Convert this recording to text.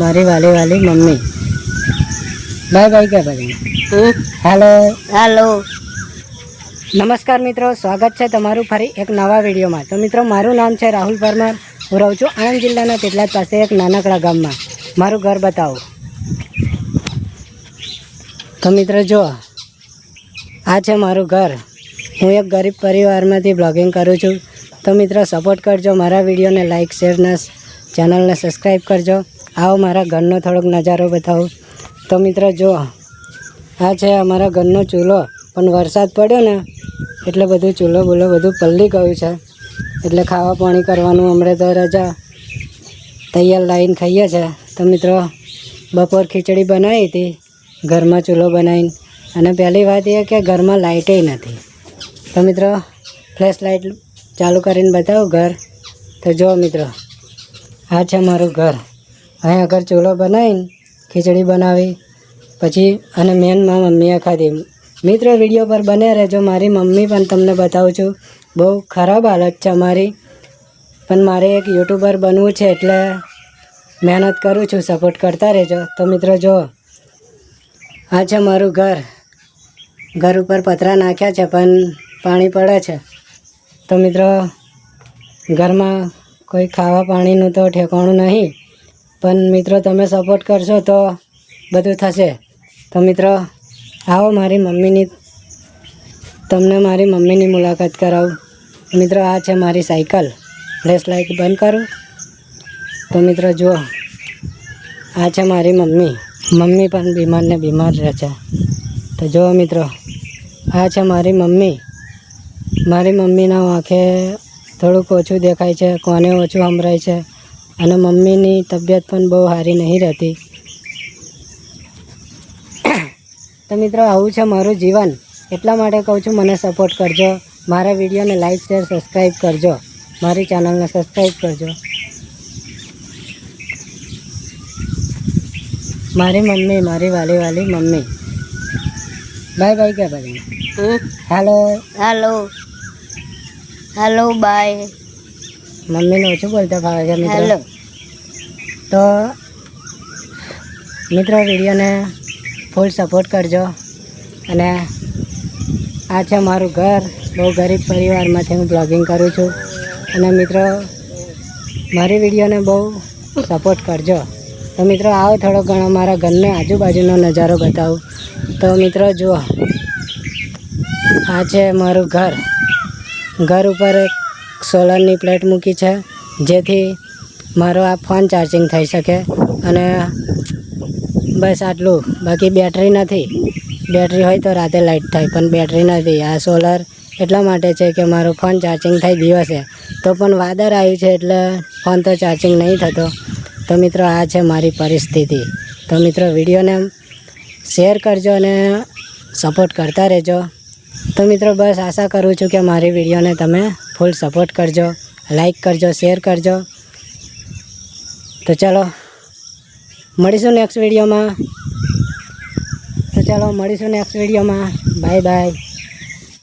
મારી વાલી વાલી મમ્મી. બાય બાય કે પછી હેલો. હેલો. નમસ્કાર મિત્રો સ્વાગત છે તમારું ફરી એક નવા વિડીયોમાં. તો મિત્રો મારું નામ છે રાહુલ પરમાર. હું રહું છું આણંદ જિલ્લાના પેટલાદ પાસે એક નાનકડા ગામમાં. મારું ઘર બતાવો. તો મિત્રો જો આ છે મારું ઘર. હું એક ગરીબ પરિવારમાંથી બ્લોગિંગ કરું છું. તો મિત્રો સપોર્ટ કરજો મારા વિડીયોને લાઇક શેર ને ચેનલને સબસ્ક્રાઈબ કરજો. આવો મારા ઘરનો થોડોક નજારો બતાવો. તો મિત્રો જો આ છે અમારા ઘરનો ચૂલો. પણ વરસાદ પડ્યો ને, એટલે બધું ચૂલો બૂલો બધું પલ્લી ગયું છે. એટલે ખાવા પાણી કરવાનું હમણાં તો રજા. તૈયાર લાવીને ખાઈએ છે. તો મિત્રો, બપોર ખીચડી બનાવી હતી, ઘરમાં ચૂલો બનાવીને. અને પહેલી વાત એ કે ઘરમાં લાઇટે નથી. તો મિત્રો, ફ્લેશ લાઇટ ચાલુ કરીને બતાવું ઘર. તો જો મિત્રો આ છે મારું ઘર. અહીં આગળ ચૂલો બનાવીને ખીચડી બનાવી. પછી અને મેન મારા મમ્મીએ ખાધી. મિત્રો વીડિયો પર બને રહેજો. મારી મમ્મી પણ તમને બતાવું છું. બહુ ખરાબ હાલત છે અમારી. પણ મારે એક યુટ્યુબર બનવું છે એટલે મહેનત કરું છું. સપોર્ટ કરતા રહેજો. તો મિત્રો જો, આ છે મારું ઘર. ઘર ઉપર પતરા નાખ્યા છે, પણ પાણી પડે છે. તો મિત્રો, ઘરમાં કોઈ ખાવા પાણીનું તો ઠેકાણું નહીં. પણ મિત્રો, તમે સપોર્ટ કરશો તો બધું થશે. તો મિત્રો, આવો મારી મમ્મીની, તમને મારી મમ્મીની મુલાકાત કરાવું. મિત્રો, આ છે મારી સાયકલ. ફ્લેશ લાઇટ બંધ કરું. તો મિત્રો, જુઓ. આ છે મારી મમ્મી. મમ્મી પણ બીમાર ને બીમાર રહે છે. તો જુઓ મિત્રો, આ છે મારી મમ્મી. મારી મમ્મીના આંખે થોડુંક ઓછું દેખાય છે કોને ઓછું સંભળાય છે અને મમ્મીની તબિયત પણ બહુ સારી નહીં રહેતી. તો મિત્રો આવું છે મારું જીવન. એટલા માટે કહું છું મને સપોર્ટ કરજો. મારા વિડીયોને લાઈક શેર સબસ્ક્રાઈબ કરજો. મારી ચેનલને સબસ્ક્રાઈબ કરજો. મારી મમ્મી મારી વાલી વાલી મમ્મી. બાય બાય કે ભાઈ હેલો હેલો હેલો બાય મમ્મીને ઓછું બોલતા ફાવે છે મિત્રો? હેલો તો મિત્રો વિડીયોને ફૂલ સપોર્ટ કરજો. અને આ છે મારું ઘર. બહુ ગરીબ પરિવારમાંથી હું બ્લોગિંગ કરું છું. અને મિત્રો મારી વિડીયોને બહુ સપોર્ટ કરજો. તો મિત્રો આવો થોડો ઘણો મારા ઘરને આજુબાજુનો નજારો બતાવું. તો મિત્રો જુઓ. આ છે મારું ઘર. ઘર ઉપર એક સોલરની પ્લેટ મૂકી છે, જેથી મારો આ ફોન ચાર્જિંગ થઈ શકે. અને બસ આટલું. બાકી બેટરી નથી. બેટરી હોય તો રાતે લાઇટ થાય, પણ બેટરી નથી. આ સોલર એટલા માટે છે કે મારો ફોન ચાર્જિંગ થાય દિવસે. તો પણ વાદળ આવ્યું છે એટલે ફોન તો ચાર્જિંગ નહીં થતો. તો મિત્રો, આ છે મારી પરિસ્થિતિ. તો મિત્રો, વિડીયોને શેર કરજો અને સપોર્ટ કરતા રહેજો. તો મિત્રો બસ આશા કરું છું કે મારી વિડીયોને તમે ફૂલ સપોર્ટ કરજો લાઈક કરજો શેર કરજો. તો ચાલો, મળીશું નેક્સ્ટ વિડીયોમાં. તો ચાલો, મળીશું નેક્સ્ટ વિડીયોમાં. Bye bye